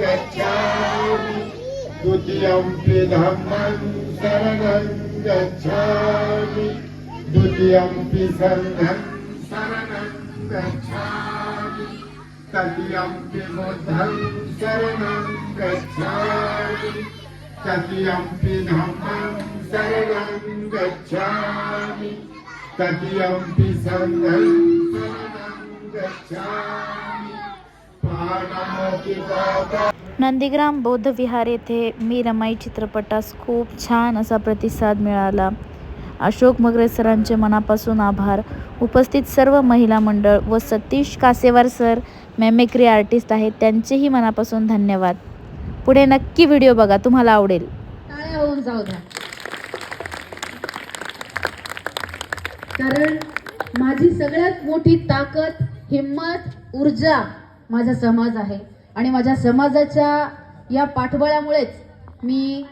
गच्छामि द्वितीयम्पि धम्मं शरणं गच्छामि द्वितीयम्पि सङ्घं शरणं गच्छामि तृतीयम्पि बुद्धं शरणं गच्छामि तृतीयम्पि धम्मं शरणं गच्छामि तृतीयम्पि सङ्घं शरणं गच्छामि पाणमोति पापा नंदीग्राम बौद्ध विहार येथे मी रमाई चित्रपटास खूप छान असा प्रतिसाद मिळाला. अशोक मगरे सरांचे मनापासून आभार. उपस्थित सर्व महिला मंडळ व Satish Kasewar sir mimicry artist आहेत त्यांचेही मनापासून धन्यवाद. पुढे नक्की व्हिडिओ बघा तुम्हाला आवडेल. जाऊ द्या. कारण माझी सगळ्यात मोठी ताकद हिंमत ऊर्जा माझा समाज आहे. आणि माझ्या समाजाच्या या पाठबळामुळेच मी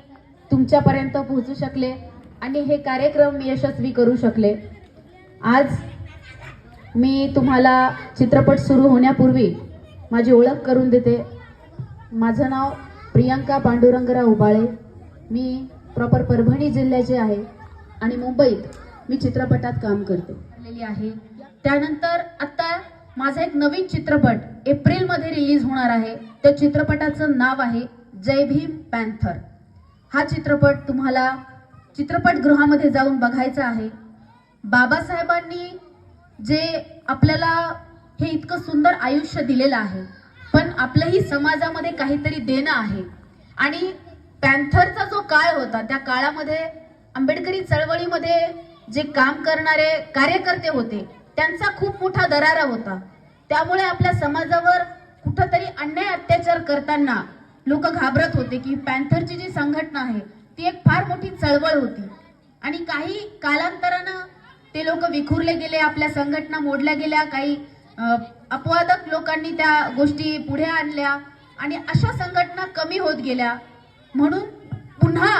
तुमच्यापर्यंत पोहोचू शकले आणि हे कार्यक्रम मी यशस्वी करू शकले. आज मी तुम्हाला चित्रपट सुरू होण्यापूर्वी माझी ओळख करून देते. माझं नाव प्रियांका पांडुरंगराव उबाळे. मी प्रॉपर परभणी जिल्ह्याचे आहे आणि मुंबईत मी चित्रपटात काम करते. आहे. त्यानंतर आता माझा एक नवीन चित्रपट एप्रिलमध्ये रिलीज होणार आहे. त्या चित्रपटाचं नाव आहे जय भीम पॅन्थर. हा चित्रपट तुम्हाला चित्रपटगृहामध्ये जाऊन बघायचा आहे. बाबासाहेबांनी जे आपल्याला हे इतकं सुंदर आयुष्य दिलेलं आहे पण आपल्याही समाजामध्ये काहीतरी देणं आहे. आणि पॅन्थरचा जो काळ होता त्या काळामध्ये आंबेडकरी चळवळीमध्ये जे काम करणारे कार्यकर्ते होते त्यांचा खूप मोठा दरारा होता. त्यामुळे आपल्या समाजावर कुठंतरी अन्याय अत्याचार करताना लोक घाबरत होते की पॅन्थरची जी संघटना आहे ती एक फार मोठी चळवळ होती. आणि काही कालांतरानं ते लोक विखुरले गेले आपल्या संघटना मोडल्या गेल्या काही अपवादक लोकांनी त्या गोष्टी पुढे आणल्या आणि अशा संघटना कमी होत गेल्या. म्हणून पुन्हा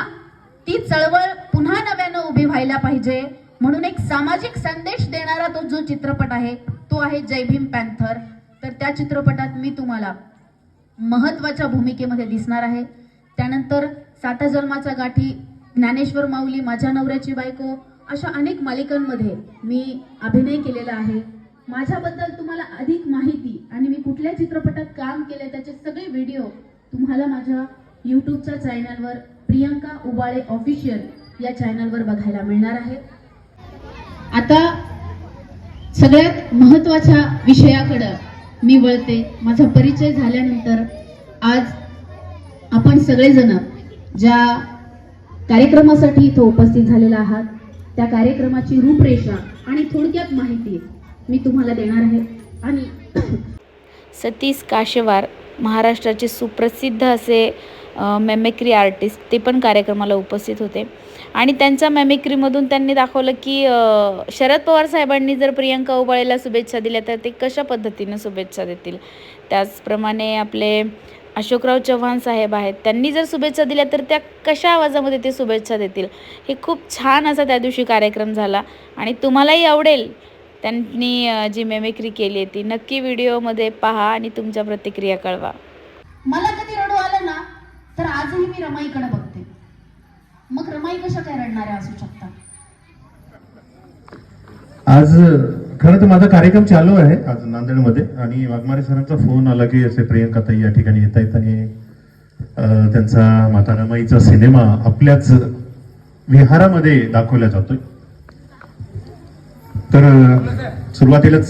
ती चळवळ पुन्हा नव्यानं उभी व्हायला पाहिजे. म्हणून एक सामाजिक संदेश देणारा तो जो चित्रपट आहे तो आहे जय भीम पॅन्थर. तर त्या चित्रपटात मी तुम्हाला महत्त्वाच्या भूमिकेमध्ये दिसणार आहे. त्यानंतर साता जन्माचा गाठी ज्ञानेश्वर माऊली माझ्या नवऱ्याची बायको अशा अनेक मालिकांमध्ये मी अभिनय केलेला आहे. माझ्याबद्दल तुम्हाला अधिक माहिती आणि मी कुठल्या चित्रपटात काम केले त्याचे सगळे व्हिडिओ तुम्हाला माझ्या यूट्यूबच्या चॅनलवर प्रियंका उबाळे ऑफिशियल या चॅनलवर बघायला मिळणार आहे. आता सगळ्यात महत्त्वाच्या विषयाकडं मी वळते. माझा परिचय झाल्यानंतर आज आपण सगळेजण ज्या कार्यक्रमासाठी इथं उपस्थित झालेला आहात त्या कार्यक्रमाची रूपरेषा आणि थोडक्यात माहिती मी तुम्हाला देणार आहे. आणि सतीश काशेवार महाराष्ट्राचे सुप्रसिद्ध असे मेमेक्री आर्टिस्ट ते पण कार्यक्रमाला उपस्थित होते. आणि त्यांच्या मेमेक्रीमधून त्यांनी दाखवलं की शरद पवार साहेबांनी जर प्रियंका उबाळेला शुभेच्छा दिल्या तर ते कशा पद्धतीनं शुभेच्छा देतील? त्याचप्रमाणे आपले अशोकराव चव्हाण साहेब आहेत त्यांनी जर शुभेच्छा दिल्या तर त्या कशा आवाजामध्ये ते शुभेच्छा देतील? हे खूप छान असा त्या दिवशी कार्यक्रम झाला. आणि तुम्हालाही आवडेल त्यांनी जी मेमेक्री केली आहे ती नक्की व्हिडिओमध्ये पहा आणि तुमच्या प्रतिक्रिया कळवा. मला कधी रडू आलं ना तर आजही मी रमाईकडे बघते. मग रमाई कशा काय रडणाऱ्या असू शकतात? आज खरं तर माझा कार्यक्रम चालू आहे आज नांदेडमध्ये आणि वाघमारे सरांचा फोन आला की असे प्रियंका ताई या ठिकाणी येत आहेत आणि अं, त्यांचा माता रमाईचा सिनेमा आपल्याच विहारामध्ये दाखवला जातोय. तर सुरुवातीलाच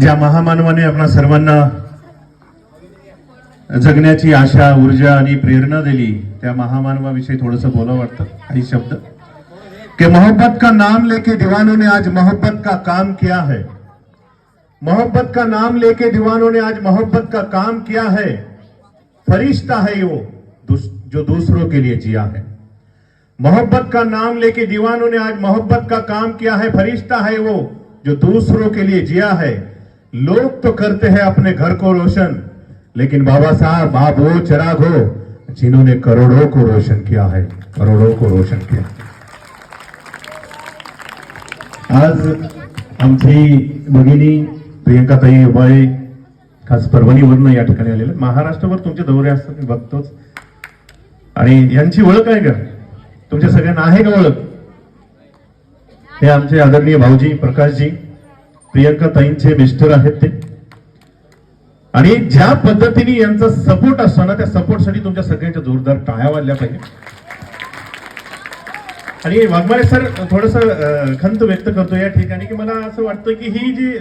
ज्या महामानवाने आपणा सर्वांना जगण्याची आशा ऊर्जा आणि प्रेरणा दिली त्या महामानवाविषयी थोडस बोलावं वाटतं. काही शब्द? कि मोहब्बत का नाम लेके दीवानों ने आज मोहब्बत का काम किया है? मोहब्बत का नाम लेके दीवानों ने आज मोहब्बत का काम किया है? फरिश्ता है वो जो दूसरों के लिए जिया है। मोहब्बत का नाम लेके दीवानों ने आज मोहब्बत का काम किया है फरिश्ता है वो जो दूसरों के लिए जिया है। लोग तो करते हैं अपने घर को रोशन लेकिन बाबा साहब आप वो चराग हो जिन्होंने करोड़ों को रोशन किया है करोड़ों को रोशन किया। आज आमची भगिनी प्रियंकाताई उबाळे खास परभणीवरनं या ठिकाणी आलेलं. महाराष्ट्रभर तुमचे दौरे असतात मी बघतोच. आणि यांची ओळख आहे का? तुमच्या सगळ्यांना आहे का ओळख? हे आमचे आदरणीय भाऊजी प्रकाशजी प्रियंका ताईंचे मिस्टर आहेत ते. आणि ज्या पद्धतीने यांचा सपोर्ट असतो ना त्या सपोर्टसाठी तुमच्या सगळ्यांच्या जोरदार टाळ्या वाजल्या पाहिजे. आणि वाघमारे सर थोडस खंत व्यक्त करतो या ठिकाणी की मला असं वाटतं की ही जी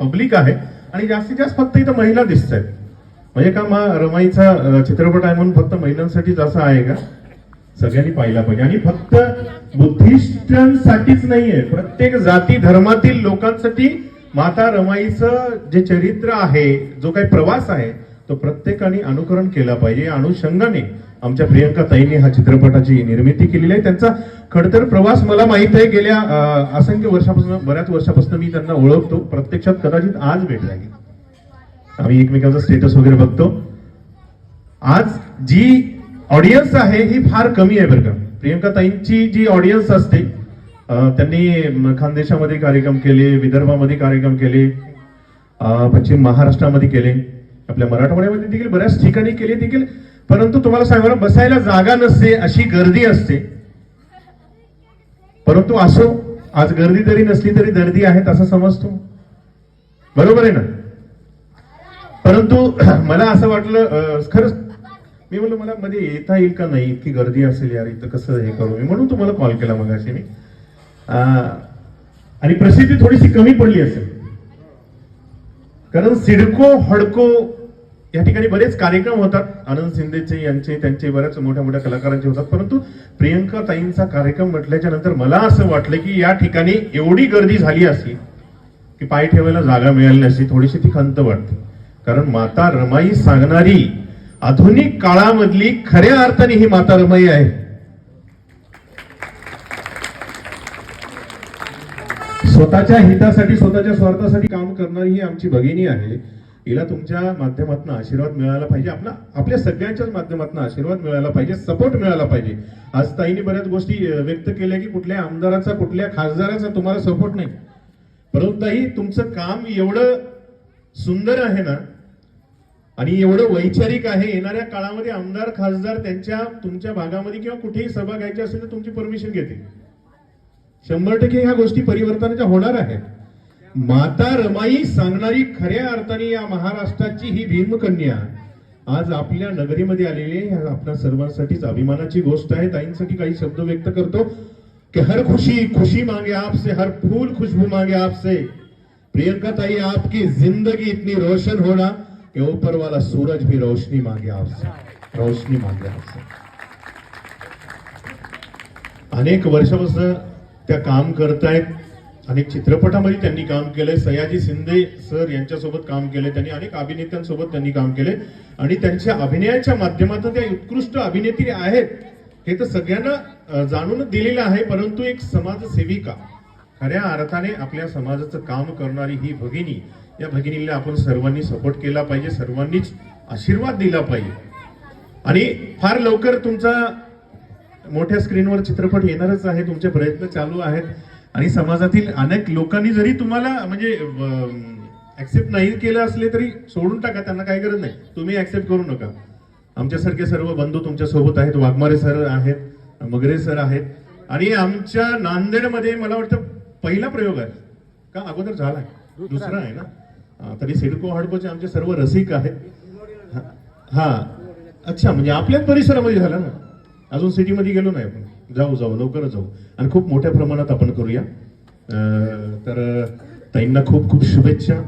पब्लिक आहे आणि जास्तीत जास्त फक्त इथं महिला दिसत आहेत म्हणजे का मा रमाईचा चित्रपट आहे म्हणून फक्त महिलांसाठीच असं आहे का? सगळ्यांनी पाहिला पाहिजे. आणि फक्त बुद्धिस्टांसाठीच नाहीये. प्रत्येक जाती धर्मातील लोकांसाठी माता रमाईचं जे चरित्र आहे जो काही प्रवास आहे तो प्रत्येकाने अनुकरण केला पाहिजे. अनुषंगाने आमच्या प्रियंका ताईंनी हा चित्रपटाची निर्मिती केलेली आहे. त्यांचा खडतर प्रवास मला माहीत आहे. गेल्या असंख्य वर्षापासून बऱ्याच वर्षापासून मी त्यांना ओळखतो. प्रत्यक्षात कदाचित आज भेट लागेल आम्ही एकमेकांचा स्टेटस वगैरे बघतो. आज जी ऑडियन्स आहे ही फार कमी आहे बरं का. प्रियंका ताईंची जी ऑडियन्स असते त्यांनी खानदेशामध्ये कार्यक्रम केले विदर्भामध्ये कार्यक्रम केले पश्चिम महाराष्ट्रामध्ये केले आपल्या मराठवाड्यामध्ये देखील बऱ्याच ठिकाणी केले देखील परंतु तुम्हाला सांगा बसायला जागा नसते अशी गर्दी असते. परंतु असो आज गर्दी जरी नसली तरी गर्दी आहेत असं समजतो. बरोबर आहे ना? परंतु मला असं वाटलं खरंच मी म्हणलं मला मध्ये येता येईल का नाही? इतकी गर्दी असेल यार इथं कसं हे करू? मी म्हणून तुम्हाला कॉल केला मग अशी मी आणि प्रसिद्धी थोडीशी कमी पडली असेल. कारण सिडको हडको या ठिकाणी बरेच कार्यक्रम होतात. आनंद शिंदेचे यांचे त्यांचे बऱ्याच मोठ्या मोठ्या कलाकारांचे होतात. परंतु प्रियंका ताईंचा कार्यक्रम म्हटल्याच्या नंतर मला असं वाटलं की या ठिकाणी एवढी गर्दी झाली असली की पाय ठेवायला जागा मिळाली नसती. थोडीशी ती खंत वाटते. कारण माता रमाई सांगणारी आधुनिक काळामधली खऱ्या अर्थाने ही माता रमाई आहे. स्वतःच्या हितासाठी स्वतःच्या स्वार्थासाठी काम करणारी ही आमची भगिनी आहे. हिला तुमच्या माध्यमातून आशीर्वाद मिळायला पाहिजे. आपला आपल्या सगळ्यांच्याच माध्यमातून आशीर्वाद मिळायला पाहिजे. सपोर्ट मिळाला पाहिजे. आज ताईने बऱ्याच गोष्टी व्यक्त केल्या की कुठल्या आमदाराचा कुठल्या खासदाराचा तुम्हाला सपोर्ट नाही. परंतु ताई तुमचं काम एवढं सुंदर आहे ना आणि एवढं वैचारिक आहे येणाऱ्या काळामध्ये आमदार खासदार त्यांच्या तुमच्या भागामध्ये किंवा कुठेही सभा घ्यायची असेल तर तुमची परमिशन घेतील. शंभर टक्के ह्या गोष्टी परिवर्तनाच्या होणार आहेत. माता रमाई सांगणारी खऱ्या अर्थाने या महाराष्ट्राची ही भीमकन्या आज आपल्या नगरीमध्ये आलेली आहे. आपल्या सर्वांसाठीच अभिमानाची गोष्ट आहे. ताईंसाठी काही शब्द व्यक्त करतो कि हर खुशी खुशी मांगे आपसे हर फूल खुशबू मांगे आपसे. प्रियंका ताई आपकी जिंदगी इतनी रोशन होना. कि ऊपर वाला सूरज भी रोशनी मांगे आपसे रोशनी मांगे आपसे अनेक वर्षापासून त्या काम करतायत अनेक चित्रपटामध्ये त्यांनी काम केलंय सयाजी शिंदे सर यांच्यासोबत काम केलंय त्यांनी अनेक अभिनेत्यांसोबत त्यांनी काम केलंय आणि त्यांच्या अभिनयाच्या माध्यमातून त्या उत्कृष्ट अभिनेत्री आहेत हे तर सगळ्यांना जाणून दिलेलं आहे परंतु एक समाजसेविका खऱ्या अर्थाने आपल्या समाजाचं काम करणारी ही भगिनी या भगिनीला आपण सर्वांनी सपोर्ट केला पाहिजे सर्वांनीच आशीर्वाद दिला पाहिजे. आणि फार लवकर तुमचा मोठ्या स्क्रीनवर चित्रपट येणारच आहे तुमचे प्रयत्न चालू आहेत. आणि समाजातील अनेक लोकांनी जरी तुम्हाला म्हणजे ऍक्सेप्ट नाही केलं असले तरी सोडून टाका त्यांना काही गरज नाही. तुम्ही ऍक्सेप्ट करू नका. आमच्यासारखे सर्व बंधू तुमच्यासोबत आहेत वाघमारे सर आहेत मगरे सर आहेत. आणि आमच्या नांदेडमध्ये मला वाटतं पहिला प्रयोग आहे. का? अगोदर झाला दुसरा आहे ना? तरी सिडको हडकोचे आमचे सर्व रसिक आहेत. हा- अच्छा म्हणजे आपल्याच परिसरामध्ये झाला ना? अजून सिटीमध्ये गेलो नाही आपण. जाऊ जाऊ लवकरच जाऊ. आणि खूप मोठ्या प्रमाणात आपण करूया. तर ताईंना खूप खूप शुभेच्छा.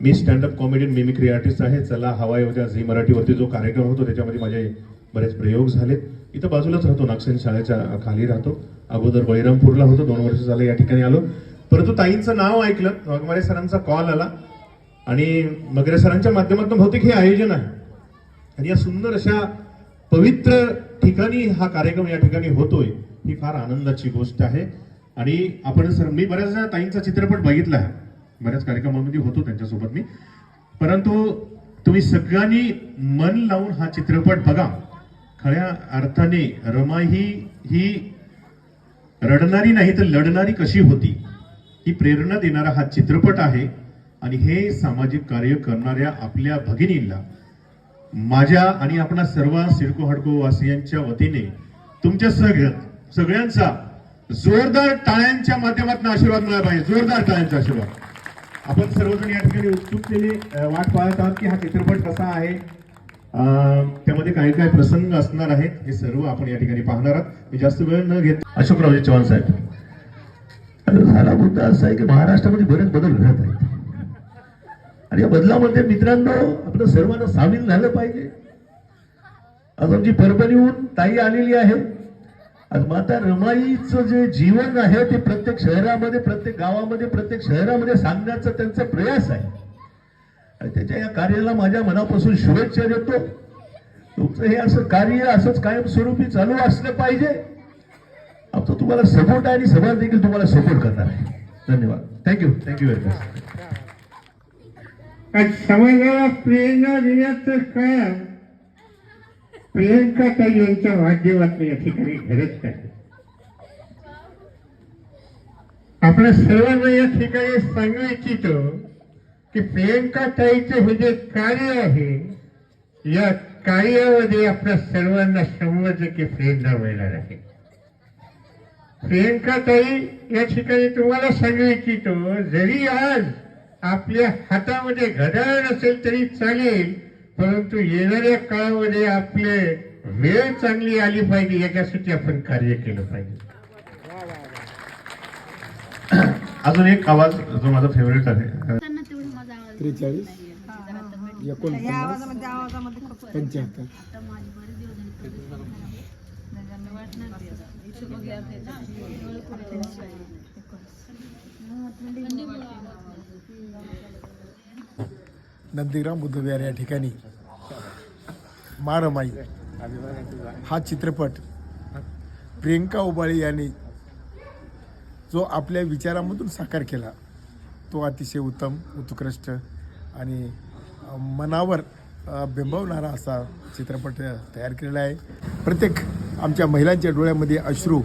मी stand up comedian mimicry artist आहे. चला हवाय होत्या झी मराठीवरती जो कार्यक्रम होतो त्याच्यामध्ये माझे बरेच प्रयोग झालेत. इथं बाजूलाच राहतो नागसेन शाळेच्या खाली राहतो. अगोदर बळीरामपूरला होतो. दोन वर्ष झाले या ठिकाणी आलो. परंतु ताईंचं नाव ऐकलं. वाघमारे सरांचा कॉल आला. आणि मगरे सरांच्या माध्यमातून बहुतेक हे आयोजन आहे. आणि या सुंदर अशा पवित्र ठिकाणी हा कार्यक्रम या ठिकाणी होतोय ही फार आनंदाची गोष्ट आहे. आणि आपण सर मी बऱ्याचदा ताईंचा चित्रपट बघितला आहे. बऱ्याच कार्यक्रमामध्ये होतो त्यांच्यासोबत मी. परंतु तुम्ही सगळ्यांनी मन लावून हा चित्रपट बघा. खऱ्या अर्थाने रमा ही ही रडणारी नाही तर लढणारी कशी होती? ही प्रेरणा देणारा हा चित्रपट आहे. आणि हे सामाजिक कार्य करणाऱ्या आपल्या भगिनींना माझ्या आणि आपणा सर्व सिडको हडको वासियांच्या वतीने तुमच्या सगळ्या सगळ्यांचा जोरदार टाळ्यांच्या माध्यमातून आशीर्वाद मिळाला पाहिजे. जोरदार टाळ्यांचा आशीर्वाद. आपण सर्वजण या ठिकाणी उत्सुकतेने वाट पाहत आहात की हा चित्रपट कसा आहे? त्यामध्ये काही काही प्रसंग असणार आहेत. हे सर्व आपण या ठिकाणी पाहणार आहात. मी जास्त वेळ न घेत अशोकरावजी चव्हाण साहेब झाला मुद्दा असा आहे की महाराष्ट्रामध्ये बरेच बदल घडत आहेत. आणि या बदलामध्ये मित्रांनो आपलं सर्वांना सामील झालं पाहिजे. आज आमची परभणीहून ताई आलेली आहे. आज माता रमाईचं जे जीवन आहे ते प्रत्येक शहरामध्ये प्रत्येक गावामध्ये प्रत्येक शहरामध्ये सांगण्याचा त्यांचा प्रयास आहे. आणि त्याच्या या कार्याला माझ्या मनापासून शुभेच्छा देतो. तुमचं हे असं कार्य असंच कायमस्वरूपी चालू असलं पाहिजे. आमचा तुम्हाला सपोर्ट आहे आणि समाज देखील तुम्हाला सपोर्ट करणार आहे. धन्यवाद. थँक्यू थँक्यू व्हेरी मच आज समाजाला प्रेरणा देण्याचं काम प्रियंका ताई यांच्या माध्यमातून या ठिकाणी घडत आहे आपल्या सर्वांना या ठिकाणी सांगू इच्छितो हो, की प्रियंका ताईचं हे जे कार्य आहे या कार्यामध्ये आपल्या सर्वांना शंभर टक्के प्रेरणा मिळणार आहे. प्रियंका ताई या ठिकाणी तुम्हाला सांगू इच्छितो हो, जरी आज आपल्या हातामध्ये घड्याळ नसेल तरी चालेल परंतु येणाऱ्या काळामध्ये आपले वेळ चांगली आली पाहिजे याच्यासाठी आपण कार्य केलं पाहिजे. अजून एक आवाज जो माझा फेवरेट आहे. त्रेचाळीस? एकोणपन्नास? पंच्याहत्तर? नंदीग्राम बुद्धविहार या ठिकाणी मारमाई. हा चित्रपट प्रियंका उबाळे यांनी जो आपल्या विचारामधून साकार केला तो अतिशय उत्तम उत्कृष्ट आणि मनावर बिंबवणारा असा चित्रपट तयार केलेला आहे. प्रत्येक आमच्या महिलांच्या डोळ्यामध्ये अश्रू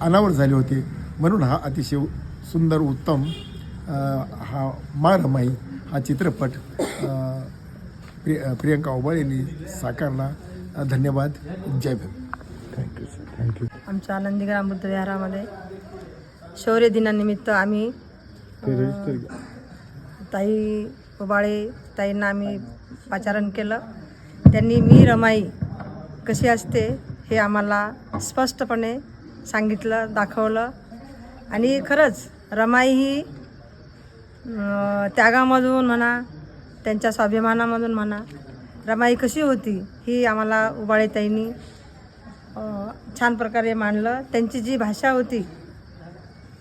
अनावर झाले होते. म्हणून हा अतिशय सुंदर उत्तम हा मा रमाई हा चित्रपट अ, प्रि प्रियंका ओबाळ यांनी साकारला. धन्यवाद. जय Bhim. Thank you sir thank you आमच्या नंदीग्राम बुद्ध विहारामध्ये शौर्य दिनानिमित्त आम्ही ताई उबाळे ताईंना आम्ही पाचारण केलं. त्यांनी मी रमाई कशी असते हे आम्हाला स्पष्टपणे सांगितलं दाखवलं. आणि खरंच रमाई ही त्यागामधून म्हणा त्यांच्या स्वाभिमानामधून म्हणा रमाई कशी होती ही आम्हाला उबाळेताईंनी छान प्रकारे मांडलं. त्यांची जी भाषा होती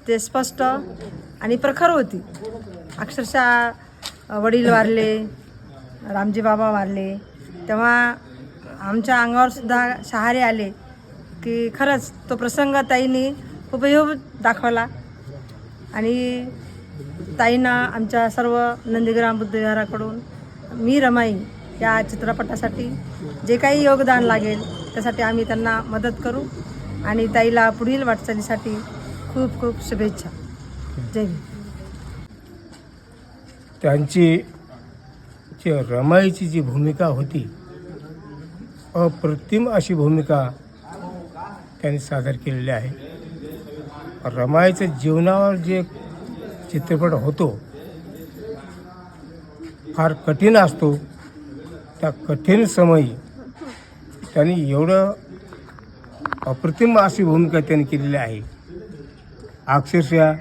ते स्पष्ट आणि प्रखर होती. अक्षरशः वडील वारले रामजी बाबा वारले. तेव्हा आमच्या अंगावरसुद्धा शहारे आले की खरंच तो प्रसंग ताईंनी उपयोग दाखवला. आणि ताईंना आमच्या सर्व नंदीग्राम बुद्धविहाराकडून मी रमाई या चित्रपटासाठी जे काही योगदान लागेल त्यासाठी आम्ही त्यांना मदत करू. आणि ताईला पुढील वाटचालीसाठी खूप खूप शुभेच्छा. जय त्यांची जी रमाईची जी भूमिका होती अप्रतिम अशी भूमिका त्यांनी सादर केलेली आहे. रमायचं जीवनावर जे चित्रपट होतो फार कठीण असतो. त्या कठीण समयी त्यांनी एवढं अप्रतिम अशी भूमिका त्यांनी केलेली आहे. अक्षरशः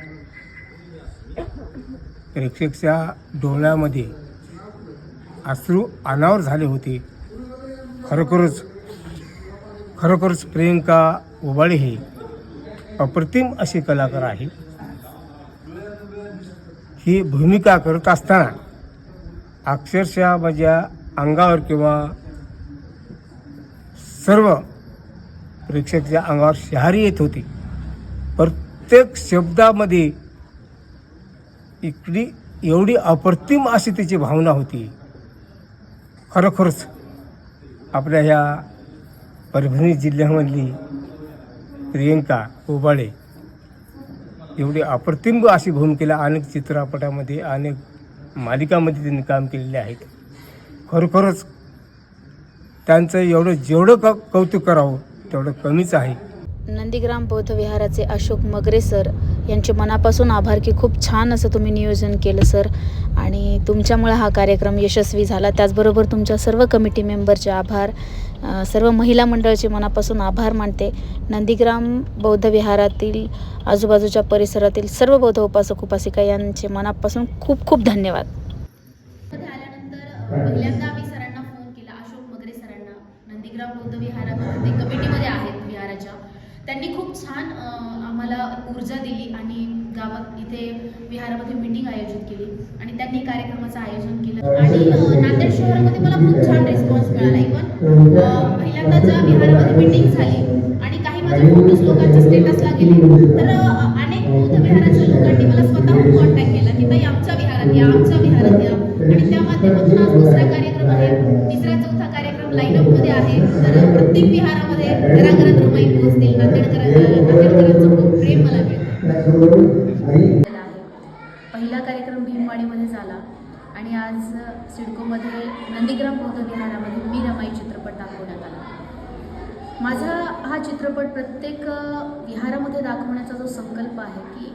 प्रेक्षकच्या डोळ्यामध्ये अश्रू अनावर झाले होते. खरोखरच खरोखरच प्रियंका उबाळे ही अप्रतिम अशी कलाकार आहे. ही भूमिका करत असताना अक्षरशः माझ्या अंगावर किंवा सर्व प्रेक्षकच्या अंगावर शहारी येत होती. प्रत्येक शब्दामध्ये इकडी एवढी अप्रतिम अशी त्याची भावना होती. खरोखरच आपल्या ह्या परभणी जिल्ह्यामधली प्रियंका उबाळे एवढी अप्रतिम अशी भूमिकेला अनेक चित्रपटामध्ये अनेक मालिकामध्ये त्यांनी काम केलेले आहेत. खरोखरच त्यांचं एवढं जेवढं क कौतुक करावं तेवढं कमीच आहे. नंदीग्राम बौद्ध विहाराचे अशोक मगरे सर यांचे मनापासून आभार की खूप छान असं तुम्ही नियोजन केलं सर. आणि तुमच्यामुळे हा कार्यक्रम यशस्वी झाला. त्याचबरोबर तुमच्या सर्व कमिटी मेंबरचे आभार. सर्व महिला मंडळाचे मनापासून आभार मानते. नंदीग्राम बौद्ध विहारातील आजूबाजूच्या परिसरातील सर्व बौद्ध उपासक उपासिका यांचे मनापासून खूप खूप धन्यवाद. पहिल्यांदा आम्ही सरांना फोन केला. अशोक मगरे सरांना. नंदीग्राम बौद्ध विहारामध्ये ते कमिटीमध्ये आहेत विहाराच्या. त्यांनी खूप छान आम्हाला ऊर्जा दिली आणि गावात इथे विहारामध्ये मीटिंग आयोजित केली. आणि त्यांनी कार्यक्रमाचं आयोजन केलं. आणि नांदेड शहरामध्ये मला खूप छान रिस्पॉन्स मिळाला इव्हन पहिल्यांदा ज्या विहारामध्ये मीटिंग झाली. आणि काही माझे फोटोज लोकांच्या स्टेटसला गेले. तर अनेक बौद्ध विहाराच्या लोकांनी मला स्वतःहून कॉन्टॅक्ट केला. की ताई आमच्या विहारात या आमच्या विहारात या आणि त्या माध्यमातून आज दुसरा कार्यक्रम आहे. तिसरा चौथा कार्यक्रम लाईनअपमध्ये आहे. तर प्रत्येक विहारामध्ये घराघरात रमाई पोहोचतील. नांदेडकर नांदेडकरांचं खूप प्रेम मला मिळतं. पहिला कार्यक्रम भीमवाडीमध्ये झाला. आणि आज सिडकोमध्ये नंदीग्राम बौद्ध विहारामध्ये मी रमाई चित्रपट दाखवण्यात आला. माझा हा चित्रपट प्रत्येक विहारामध्ये दाखवण्याचा जो संकल्प आहे की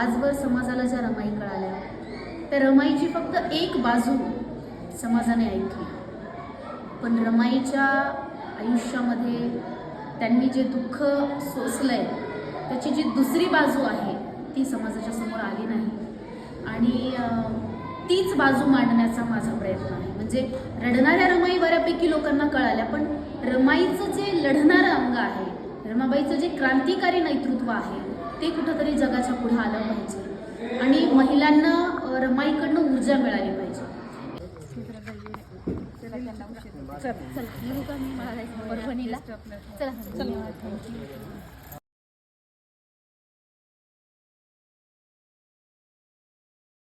आजवर समाजाला ज्या रमाई कळाल्या त्या रमाईची फक्त एक बाजू समाजाने ऐकली. पण रमाईच्या आयुष्यामध्ये त्यांनी जे दुःख सोसलंय त्याची जी दुसरी बाजू आहे ती समाजाच्या समोर आली नाही. आणि तीच बाजू मांडण्याचा माझा प्रयत्न आहे. म्हणजे रडणाऱ्या रमाई बऱ्यापैकी लोकांना कळाल्या पण रमाईचं जे लढणारं अंग आहे रमाबाईचं जे क्रांतिकारी नेतृत्व आहे ते कुठंतरी जगाच्या पुढे आलं पाहिजे. आणि महिलांना रमाईकडनं ऊर्जा मिळाली पाहिजे. परभणीला. चला.